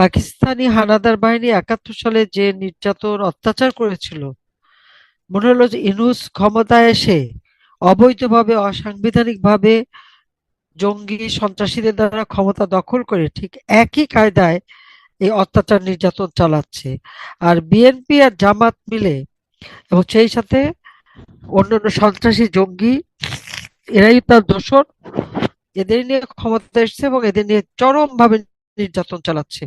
পাকিস্তানি হানাদার বাহিনী একাত্তর সালে যে নির্যাতন অত্যাচার করেছিল, মনে হলো যে ইউনূস ক্ষমতায় এসে অবৈধভাবে, অসাংবিধানিকভাবে জঙ্গি সন্ত্রাসীদের দ্বারা ক্ষমতা দখল করে ঠিক একই কায়দায় এই অত্যাচার নির্যাতন চালাচ্ছে। আর বিএনপি আর জামাত মিলে এবং সেই সাথে অন্যান্য সন্ত্রাসী জঙ্গি, এরাই তার দোসর এদের নিয়ে ক্ষমতা এসছে এবং এদের নিয়ে চরমভাবে নির্যাতন চালাচ্ছে।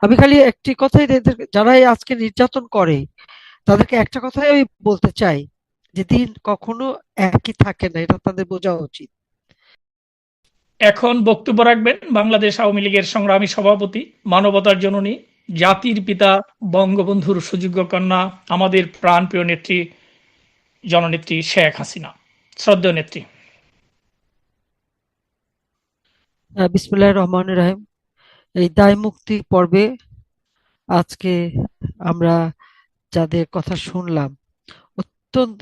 আমি খালি একটি কথাই এদের যারা আজকে নির্যাতন করে তাদেরকে একটা কথাই আমি বলতে চাই যে দিন কখনো একই থাকে না এটা তাদের বোঝা উচিত। এখন বক্তব্য রাখবেন বাংলাদেশ আওয়ামী লীগের সংগ্রামী সভাপতি মানবতার জননী জাতির পিতা বঙ্গবন্ধুর সুযোগ্য কন্যা আমাদের প্রাণপ্রিয় নেত্রী জননেত্রী শেখ হাসিনা। শ্রদ্ধেয় নেত্রী। আহ, বিসমিল্লাহির রহমানির রহিম। এই দায় মুক্তি পর্বে আজকে আমরা যাদের কথা শুনলাম, অত্যন্ত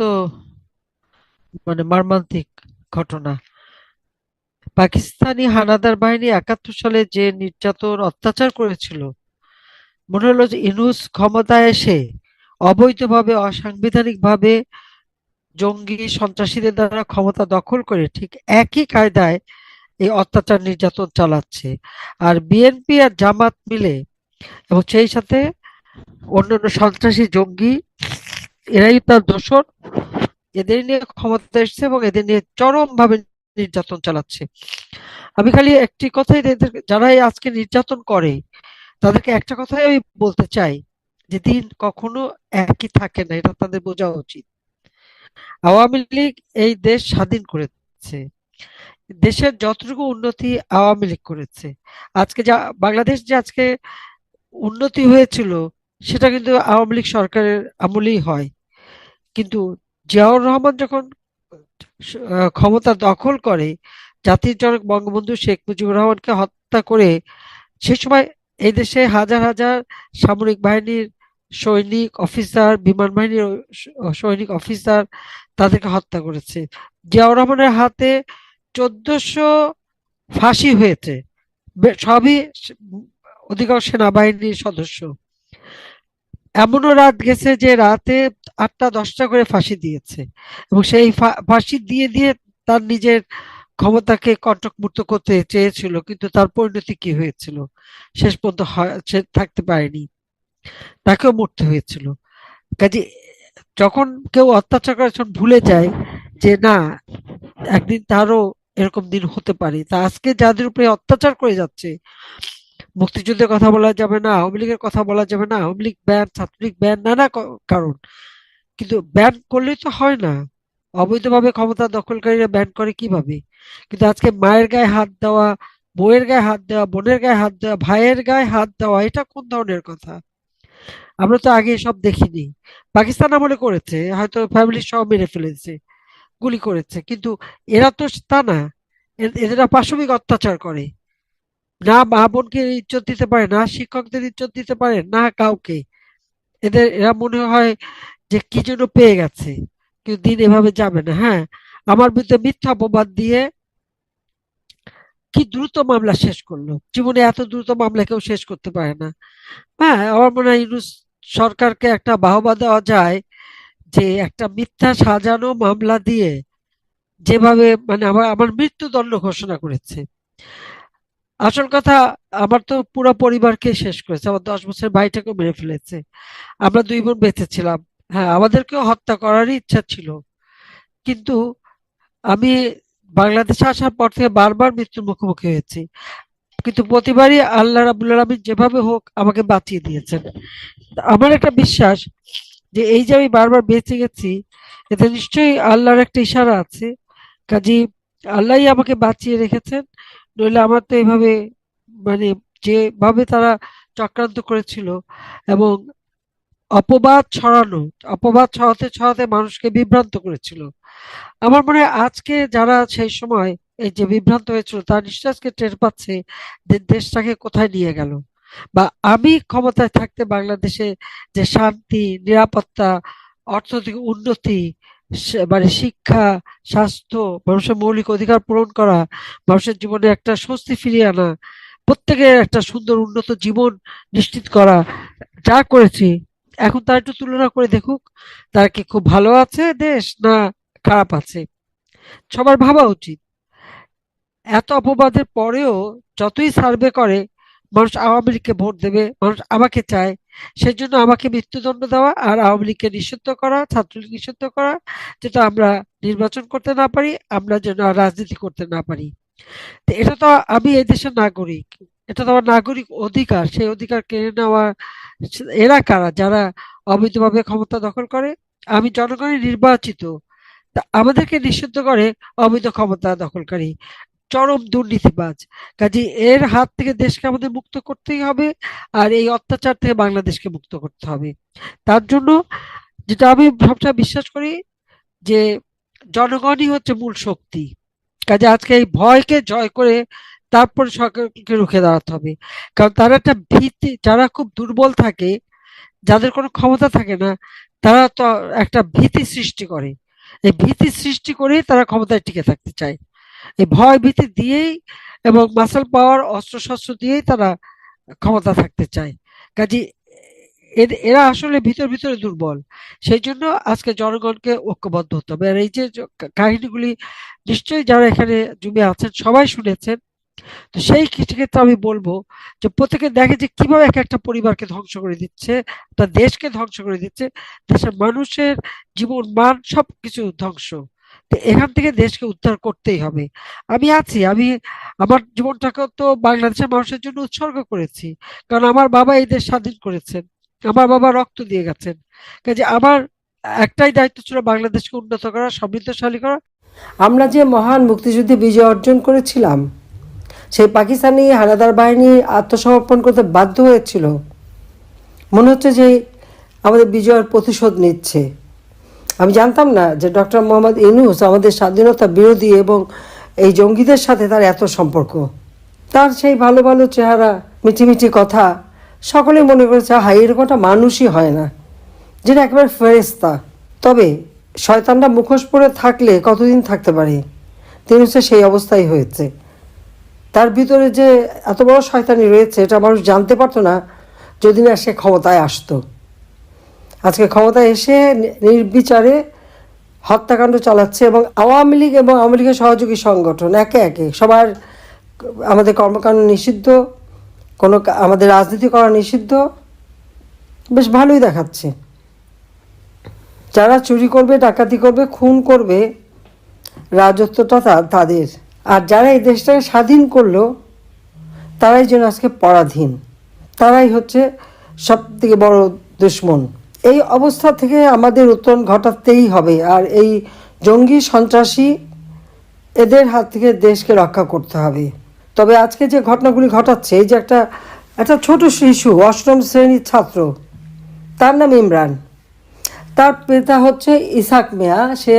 মানে মর্মান্তিক ঘটনা। পাকিস্তানি হানাদার বাহিনী একাত্তর সালে যে নির্যাতন অত্যাচার করেছিল, মনে হলো যে ইউনূস ক্ষমতায় এসে অবৈধভাবে, অসাংবিধানিকভাবে জঙ্গি সন্ত্রাসীদের দ্বারা ক্ষমতা দখল করে ঠিক একই কায়দায় এই অত্যাচার নির্যাতন চালাচ্ছে। আর বিএনপি আর জামাত মিলে এবং সেই সাথে অন্যান্য সন্ত্রাসী জঙ্গি, এরাই তার দোসর এদের নিয়ে ক্ষমতা এসছে এবং এদের নিয়ে চরমভাবে নির্যাতন চালাচ্ছে। আমি খালি একটি কথাই এদের যারা আজকে নির্যাতন করে, তাদেরকে একটা কথাই আমি বলতে চাই, যে দিন কখনো একই থাকে না, এটা তাদের বোঝা উচিত। আওয়ামী লীগ এই দেশ স্বাধীন করেছে। দেশের যতটুকু উন্নতি আওয়ামী লীগ করেছে, আজকে যা, বাংলাদেশ যে আজকে উন্নতি হয়েছিল, সেটা কিন্তু আওয়ামী লীগ সরকারের আমলেই হয়। কিন্তু জিয়াউর রহমান যখন ক্ষমতা দখল করে, জাতির জনক বঙ্গবন্ধু শেখ মুজিবুর রহমানকে হত্যা করে, সে সময় এই দেশে হাজার হাজার সামরিক বাহিনীর সৈনিক অফিসার, বিমান বাহিনীর সৈনিক অফিসার তাদেরকে হত্যা করেছে। জিয়াউর রহমানের হাতে চোদ্দশো ফাঁসি হয়েছে। সবই অধিকাংশ সেনাবাহিনীর সদস্য। এমনও রাত গেছে যে রাতে আটটা দশটা করে ফাঁসি দিয়েছে। এবং সেই ফাঁসি দিয়ে দিয়ে তার নিজের ক্ষমতাকে কণ্টকমুক্ত করতে চেয়েছিল, কিন্তু তার পরিণতি কি হয়েছিল শেষ পর্যন্ত থাকতে পারেনি। তাকেও মরতে হয়েছিল। কাজে যখন কেউ অত্যাচার করে ভুলে যায় যে না, একদিন তারও এরকম দিন হতে পারে। তা আজকে যাদের উপরে অত্যাচার করে যাচ্ছে, মুক্তিযুদ্ধের কথা বলা যাবে না, আওয়ামী লীগের কথা বলা যাবে না, আওয়ামী লীগ ব্যান, ছাত্রলীগ ব্যান, নানা কারণ। কিন্তু ব্যান করলেই তো হয় না। অবৈধভাবে ক্ষমতা দখলকারীরা ব্যান করে কীভাবে? কিন্তু আজকে মায়ের গায়ে হাত দেওয়া, বউয়ের গায়ে হাত দেওয়া, বোনের গায়ে হাত দেওয়া, ভাইয়ের গায়ে হাত দেওয়া, এটা কোন ধরনের কথা? আমরা তো আগে সব দেখিনি। পাকিস্তান আমলে করেছে, হয়তো ফ্যামিলি সব মেরে ফেলেছে। গুলি করেছে। কিন্তু এরা তো তা না। এ- এরা পাশবিক অত্যাচার করে। না মা বোনকে ইজ্জত দিতে পারে, না শিক্ষকদের ইজ্জত দিতে পারে, না কাউকে। এদের, এরা মনে হয় যে কি যেন পেয়ে গেছে। কিন্তু দিন এভাবে যাবে না হ্যাঁ? আমার বিরুদ্ধে মিথ্যা অপবাদ দিয়ে কি দ্রুত মামলা শেষ করল? জীবনে এত দ্রুত মামলা কেউ শেষ করতে পারে না। হ্যাঁ আমার মনে হয় সরকারকে একটা বাহবা দেওয়া যায় যে একটা মিথ্যা সাজানো মামলা দিয়ে যেভাবে মানে আমার আমার মৃত্যুদণ্ড ঘোষণা করেছে। আসল কথা, আমার তো পুরো পরিবারকে শেষ করেছে। আমার দশ বছর ভাইটাকেও মেরে ফেলেছে। আমরা দুই বোন বেঁচে ছিলাম হ্যাঁ আমাদেরকেও হত্যা করারই ইচ্ছা ছিল। কিন্তু আমি বাংলাদেশে আসার পর থেকে বারবার মৃত্যুর মুখোমুখি হয়েছি। কিন্তু প্রতিবারই আল্লাহ রাবুল আলমিন যেভাবে হোক আমাকে বাঁচিয়ে দিয়েছেন। আমার একটা বিশ্বাস যে এই যে আমি বারবার বেঁচে গেছি, এতে নিশ্চয়ই আল্লাহর একটা ইশারা আছে। কাজী আল্লাহই আমাকে বাঁচিয়ে রেখেছেন, নইলে আমার তো এইভাবে মানে যেভাবে তারা চক্রান্ত করেছিল এবং অপবাদ ছড়ানো, অপবাদ ছড়াতে ছড়াতে মানুষকে বিভ্রান্ত করেছিল। আমার মনে হয় আজকে যারা সেই সময় এই যে বিভ্রান্ত হয়েছিল, তারা আজকে টের পাচ্ছে দেশটাকে কোথায় নিয়ে গেল। বা আমি ক্ষমতায় থাকতে বাংলাদেশে যে শান্তি, নিরাপত্তা, অর্থনৈতিক উন্নতি মানে শিক্ষা, স্বাস্থ্য, মানুষের মৌলিক অধিকার পূরণ করা, মানুষের জীবনে একটা স্বস্তি ফিরিয়ে আনা, প্রত্যেকের একটা সুন্দর উন্নত জীবন নিশ্চিত করা যা করেছি, এখন তার একটু তুলনা করে দেখুক, তার কি খুব ভালো আছে দেশ না খারাপ আছে? সবার ভাবা উচিত। এত অপবাদের পরেও যতই সার্ভে করে মানুষ আওয়ামী লীগকে ভোট দেবে, মানুষ আমাকে চায়। সেজন্য আমাকে মৃত্যুদণ্ড দেওয়া আর আওয়ামী লীগকে নিষিদ্ধ করা, ছাত্রলীগ নিষিদ্ধ করা, যেটা আমরা নির্বাচন করতে না পারি, আমরা যেন রাজনীতি করতে না পারি। এটা তো আমি এই দেশের নাগরিক। এটা তো আমার নাগরিক অধিকার। সেই অধিকার কেড়ে নেওয়া এরা কারা? যারা অবৈধভাবে ক্ষমতা দখল করে? আমি জনগণের নির্বাচিত। আমাদেরকে নিষিদ্ধ করে অবৈধ ক্ষমতা দখলকারী। চরম দুর্নীতিবাজ। কাজে এর হাত থেকে দেশকে আমাদের মুক্ত করতেই হবে আর এই অত্যাচার থেকে বাংলাদেশকে মুক্ত করতে হবে। তার জন্য যেটা আমি সবসময় বিশ্বাস করি যে জনগণই হচ্ছে মূল শক্তি। কাজে আজকে এই ভয়কে জয় করে তারপরে সরকারকে রুখে দাঁড়াতে হবে। কারণ তারা একটা ভীতি, যারা খুব দুর্বল থাকে, যাদের কোনো ক্ষমতা থাকে না, তারা তো একটা ভীতি সৃষ্টি করে। এই ভীতি সৃষ্টি করেই তারা ক্ষমতায় টিকে থাকতে চায়। এই ভয় ভীতি দিয়েই এবং মাসেল পাওয়ার অস্ত্রশস্ত্র দিয়েই তারা ক্ষমতা থাকতে চায়। কাজে এরা আসলে ভিতর ভিতরে দুর্বল। সেই জন্য আজকে জনগণকে ঐক্যবদ্ধ হতে হবে। আর এই যে কাহিনীগুলি নিশ্চয়ই যারা এখানে জুমে আছেন সবাই শুনেছেন। তো সেই ক্ষেত্রে আমি বলব যে প্রত্যেকে দেখে যে কীভাবে এক একটা পরিবারকে ধ্বংস করে দিচ্ছে, একটা দেশকে ধ্বংস করে দিচ্ছে। দেশের মানুষের জীবন মান সবকিছু ধ্বংস। এখান থেকে দেশকে উদ্ধার করতেই হবে। আমি আছি, আমি আমার জীবনটাকে তো বাংলাদেশের মানুষের জন্য উৎসর্গ করেছি। কারণ আমার বাবা এই দেশ স্বাধীন করেছেন, আমার বাবা রক্ত দিয়ে গেছেন। কাজে আমার একটাই দায়িত্ব ছিল বাংলাদেশকে উন্নত করা, সমৃদ্ধশালী করা। আমরা যে মহান মুক্তিযুদ্ধে বিজয় অর্জন করেছিলাম, সেই পাকিস্তানি হানাদার বাহিনী আত্মসমর্পণ করতে বাধ্য হয়েছিল। মনে হচ্ছে যে আমাদের বিজয়ের প্রতিশোধ নিচ্ছে। আমি জানতাম না যে ডক্টর মোহাম্মদ ইউনুস আমাদের স্বাধীনতা বিরোধী এবং এই জঙ্গিদের সাথে তার এত সম্পর্ক। তার সেই ভালো ভালো চেহারা মিঠি কথা সকলেই মনে করেছে হাই এরকমটা মানুষই হয় না, যেটা একেবারে ফেরেস্তা তবে শয়তানরা মুখোশ পরে থাকলে কতদিন থাকতে পারে? তিনি হচ্ছে সেই অবস্থাই হয়েছে। তার ভিতরে যে এত বড় শয়তানি রয়েছে, এটা মানুষ জানতে পারতো না, যদি না সে ক্ষমতায় আসতো। আজকে ক্ষমতায় এসে নির্বিচারে হত্যাকাণ্ড চালাচ্ছে এবং আওয়ামী লীগ এবং আওয়ামী লীগের সহযোগী সংগঠন, একে একে। সবার আমাদের কর্মকাণ্ড নিষিদ্ধ, কোনো আমাদের রাজনীতি করা নিষিদ্ধ। বেশ ভালোই দেখাচ্ছে। যারা চুরি করবে, ডাকাতি করবে, খুন করবে, রাজত্বটা তাদের। আর যারা এই দেশটাকে স্বাধীন করল, তারাই যেন আজকে পরাধীন। তারাই হচ্ছে সব থেকে বড় দুশ্মন। এই অবস্থা থেকে আমাদের উত্তরণ ঘটাতেই হবে। আর এই জঙ্গি সন্ত্রাসী এদের হাত থেকে দেশকে রক্ষা করতে হবে। তবে আজকে যে ঘটনাগুলি ঘটাচ্ছে, এই যে একটা একটা ছোট শিশু, অষ্টম শ্রেণির ছাত্র, তার নাম ইমরান। তার পিতা হচ্ছে ইসাক মিয়া, সে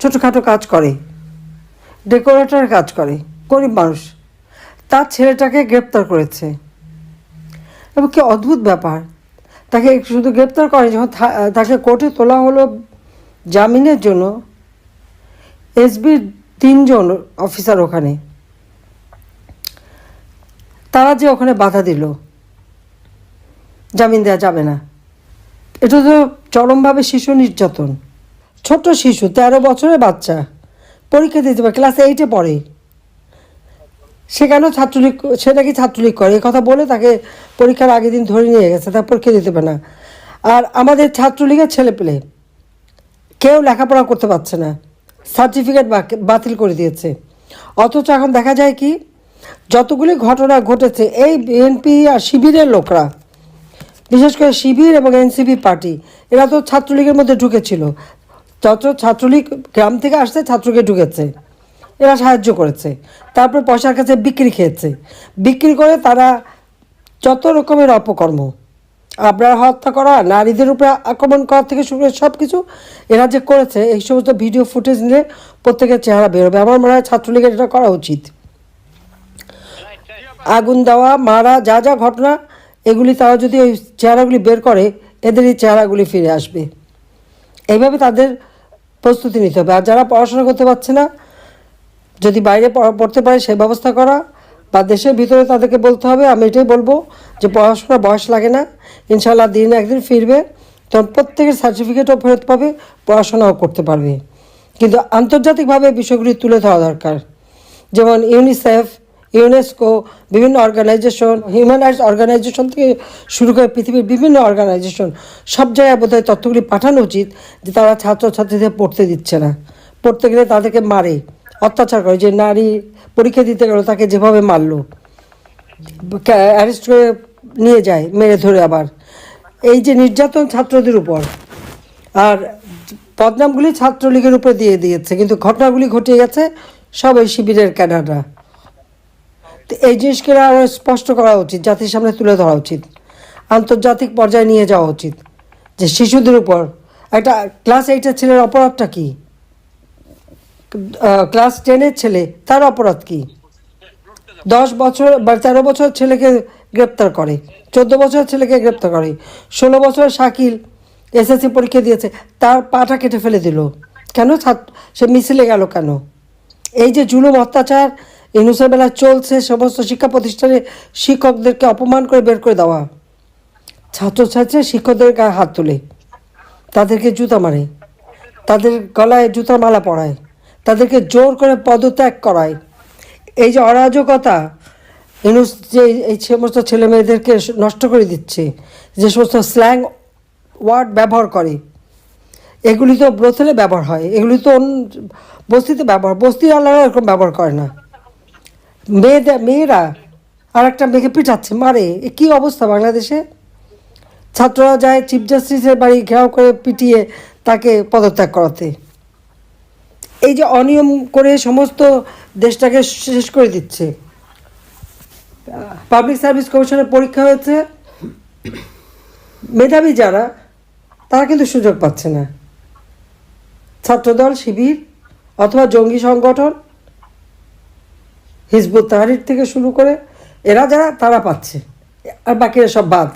ছোটোখাটো কাজ করে, ডেকোরেটর কাজ করে, গরিব মানুষ। তার ছেলেটাকে গ্রেপ্তার করেছে। এবং কি অদ্ভুত ব্যাপার তাকে শুধু গ্রেপ্তার করে যখন তাকে কোর্টে তোলা হলো জামিনের জন্য এসবির তিনজন অফিসার ওখানে। তারা যে ওখানে বাধা দিল, জামিন দেওয়া যাবে না। এটা তো চরমভাবে শিশু নির্যাতন। ছোট্ট শিশু, তেরো বছরের বাচ্চা, পরীক্ষা দিতে পারে ক্লাস এইটে পড়ে। সে কেন ছাত্রলীগ সে নাকি ছাত্রলীগ করে? এই কথা বলে তাকে পরীক্ষার আগের দিন ধরে নিয়ে গেছে তার পরীক্ষা দিতে পারে না। আর আমাদের ছাত্রলীগের ছেলে পেলে কেউ লেখাপড়া করতে পারছে না। সার্টিফিকেট বাতিল করে দিয়েছে। অথচ এখন দেখা যায় কি, যতগুলি ঘটনা ঘটেছে, এই বিএনপি আর শিবিরের লোকরা, বিশেষ করে শিবির এবং এনসিপি পার্টি, এরা তো ছাত্রলীগের মধ্যে ঢুকেছিল। যত ছাত্রলীগ গ্রাম থেকে আসছে, ছাত্রকে ঢুকেছে। এরা সাহায্য করেছে। তারপর পয়সার কাছে বিক্রি খেয়েছে। বিক্রি করে তারা যত রকমের অপকর্ম আপনার হত্যা করা, নারীদের উপরে আক্রমণ করা থেকে শুরু করে সব কিছু এরা যে করেছে, এই সমস্ত ভিডিও ফুটেজ নিলে প্রত্যেকের চেহারা বেরোবে। আমার মনে হয় ছাত্রলীগের এটা করা উচিত। আগুন দেওয়া, মারা, যা যা ঘটনা, এগুলি তারা যদি ওই চেহারাগুলি বের করে, এদের এই চেহারাগুলি ফিরে আসবে। এইভাবে তাদের প্রস্তুতি নিতে হবে। আর যারা পড়াশোনা করতে পারছে না যদি বাইরে পড়তে পারে সেই ব্যবস্থা করা, বা দেশের ভিতরে তাদেরকে বলতে হবে, আমি এটাই বলব যে পড়াশোনা বয়স লাগে না ইনশাল্লাহ দিন একদিন ফিরবে, তখন প্রত্যেকের সার্টিফিকেটও ফেরত পাবে, পড়াশোনাও করতে পারবে। কিন্তু আন্তর্জাতিকভাবে বিষয়গুলি তুলে ধরা দরকার। যেমন ইউনিসেফ ইউনেস্কো বিভিন্ন অর্গানাইজেশন হিউম্যান রাইটস অর্গানাইজেশন থেকে শুরু করে পৃথিবীর বিভিন্ন অর্গানাইজেশন সব জায়গায় বোধহয় তথ্যগুলি পাঠানো উচিত যে তারা ছাত্রছাত্রীদের পড়তে দিচ্ছে না। পড়তে গেলে তাদেরকে মারে। অত্যাচার করে, যে নারী পরীক্ষা দিতে গেল, তাকে যেভাবে মারলো অ্যারেস্ট করে নিয়ে যায়, মেরে ধরে আবার। এই যে নির্যাতন ছাত্রদের উপর, আর বদনামগুলি ছাত্রলীগের উপরে দিয়ে দিয়েছে, কিন্তু ঘটনাগুলি ঘটে গেছে সব এই শিবিরের ক্যাডাররা। তো এই জিনিসকে আরও স্পষ্ট করা উচিত, জাতির সামনে তুলে ধরা উচিত, আন্তর্জাতিক পর্যায়ে নিয়ে যাওয়া উচিত, যে শিশুদের উপর, একটা ক্লাস এইটের ছেলের অপরাধটা কী? ক্লাস টেনের ছেলে, তার অপরাধ কী? দশ বছর বা তেরো বছর ছেলেকে গ্রেপ্তার করে, চোদ্দ বছর ছেলেকে গ্রেপ্তার করে, ষোলো বছর শাকিল এসএসসি পরীক্ষা দিয়েছে, তার পাটা কেটে ফেলে দিল। কেন সে মিছিলে গেল কেন? এই যে জুলুম অত্যাচার ইউনুসের বেলা চলছে সমস্ত শিক্ষা প্রতিষ্ঠানে শিক্ষকদেরকে অপমান করে বের করে দেওয়া। ছাত্রছাত্রীরা শিক্ষকদের গায়ে হাত তোলে, তাদেরকে জুতা মারে, তাদের গলায় জুতার মালা পরায়। তাদেরকে জোর করে পদত্যাগ করায়। এই যে অরাজকতা ইউনুস যে এই সমস্ত ছেলে মেয়েদেরকে নষ্ট করে দিচ্ছে, যে সমস্ত স্ল্যাং ওয়ার্ড ব্যবহার করে, এগুলি তো ব্রথেলে ব্যবহার হয়, এগুলি তো বস্তিতে ব্যবহার বস্তির আলাদা এরকম ব্যবহার করে না। মেয়েদের মেয়েরা আর একটা মেয়েকে পিটাচ্ছে, মারে, এ কী অবস্থা বাংলাদেশে? ছাত্ররা যায় চিফ জাস্টিসের বাড়ি ঘেরাও করে পিটিয়ে তাকে পদত্যাগ করাতে। এই যে অনিয়ম করে সমস্ত দেশটাকে শেষ করে দিচ্ছে। পাবলিক সার্ভিস কমিশনের পরীক্ষা হয়েছে। মেধাবী যারা, তারা কিন্তু সুযোগ পাচ্ছে না। ছাত্রদল, শিবির অথবা জঙ্গি সংগঠন, হিজবুত তাহারির থেকে শুরু করে এরা যারা, তারা পাচ্ছে। আর বাকিরা সব বাদ।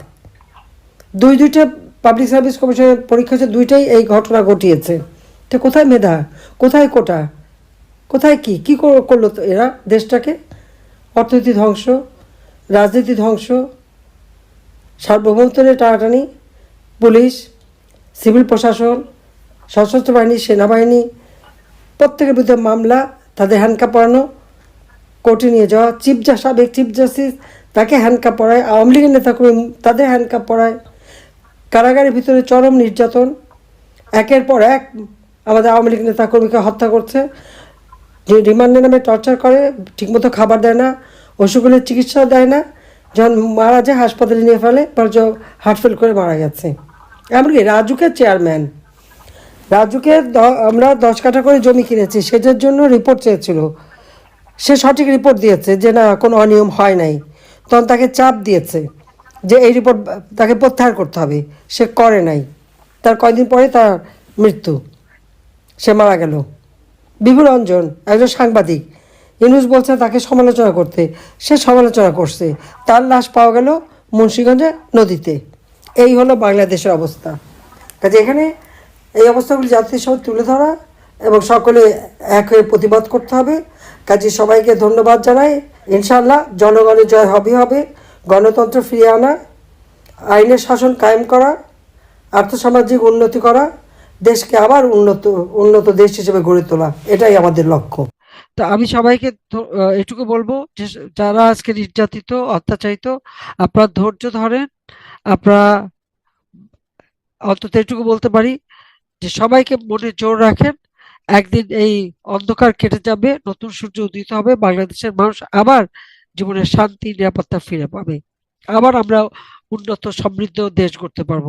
দুই দুইটা পাবলিক সার্ভিস কমিশনের পরীক্ষা হচ্ছে দুইটাই এই ঘটনা ঘটিয়েছে। তো কোথায় মেধা? কোথায় কোটা? কোথায় কি? কি করল তো এরা দেশটাকে? অর্থনীতি ধ্বংস, রাজনীতি ধ্বংস, সার্বভৌমত্বের টানাটানি, পুলিশ, সিভিল প্রশাসন, সশস্ত্র বাহিনী, সেনাবাহিনী, প্রত্যেকের বিরুদ্ধে মামলা, তাদের হ্যান্ডকাপ পরানো, কোর্টে নিয়ে যাওয়া চিফ জা সাবেক চিফ জাস্টিস তাকে হ্যান্ডকাপ পরায়, আওয়ামী লীগের নেতাকর্মী তাদের হ্যান্ডকাপ পরায়, কারাগারের ভিতরে চরম নির্যাতন, একের পর এক আমাদের আওয়ামী লীগ নেতা কর্মীকে হত্যা করছে। যে রিমান্ডে নামে টর্চার করে, ঠিকমতো খাবার দেয় না ওষুধগুলোর চিকিৎসা দেয় না, যখন মারা যায়, হাসপাতালে নিয়ে ফেলে পর্য হার্ট ফেল করে মারা গেছে। এমনকি রাজুকের চেয়ারম্যান, রাজুকে আমরা দশ কাঠা করে জমি কিনেছি, সেটার জন্য রিপোর্ট চেয়েছিল। সে সঠিক রিপোর্ট দিয়েছে যে, না, কোনো অনিয়ম হয় নাই। তখন তাকে চাপ দিয়েছে যে, এই রিপোর্ট তাকে প্রত্যাহার করতে হবে। সে করে নাই। তার কয়দিন পরে তার মৃত্যু। সে মারা গেল। বিভু রঞ্জন একজন সাংবাদিক, ইনুস বলছে তাকে সমালোচনা করতে। সে সমালোচনা করছে। তার লাশ পাওয়া গেল মুন্সিগঞ্জে নদীতে। এই হলো বাংলাদেশের অবস্থা। কাজে এখানে এই অবস্থাগুলি জাতির সামনে তুলে ধরা এবং সকলে এক হয়ে প্রতিবাদ করতে হবে। কাজে সবাইকে ধন্যবাদ জানাই। ইনশাল্লাহ জনগণের জয় হবে হবে। গণতন্ত্র ফিরিয়ে আনা। আইনের শাসন কায়েম করা। আর্থসামাজিক উন্নতি করা। দেশকে আবার উন্নত উন্নত দেশ হিসেবে গড়ে তোলা, এটাই আমাদের লক্ষ্য। তা আমি সবাইকে এটুকু বলব যে যারা আজকে নির্যাতিত, অত্যাচারিত, আপনারা ধৈর্য ধরেন, আপনারা অন্তত এটুকু বলতে পারি যে সবাইকে মনে জোর রাখেন, একদিন এই অন্ধকার কেটে যাবে, নতুন সূর্য উদিত হবে, বাংলাদেশের মানুষ আবার জীবনের শান্তি, নিরাপত্তা ফিরে পাবে। আবার আমরা উন্নত, সমৃদ্ধ দেশ গড়তে পারব।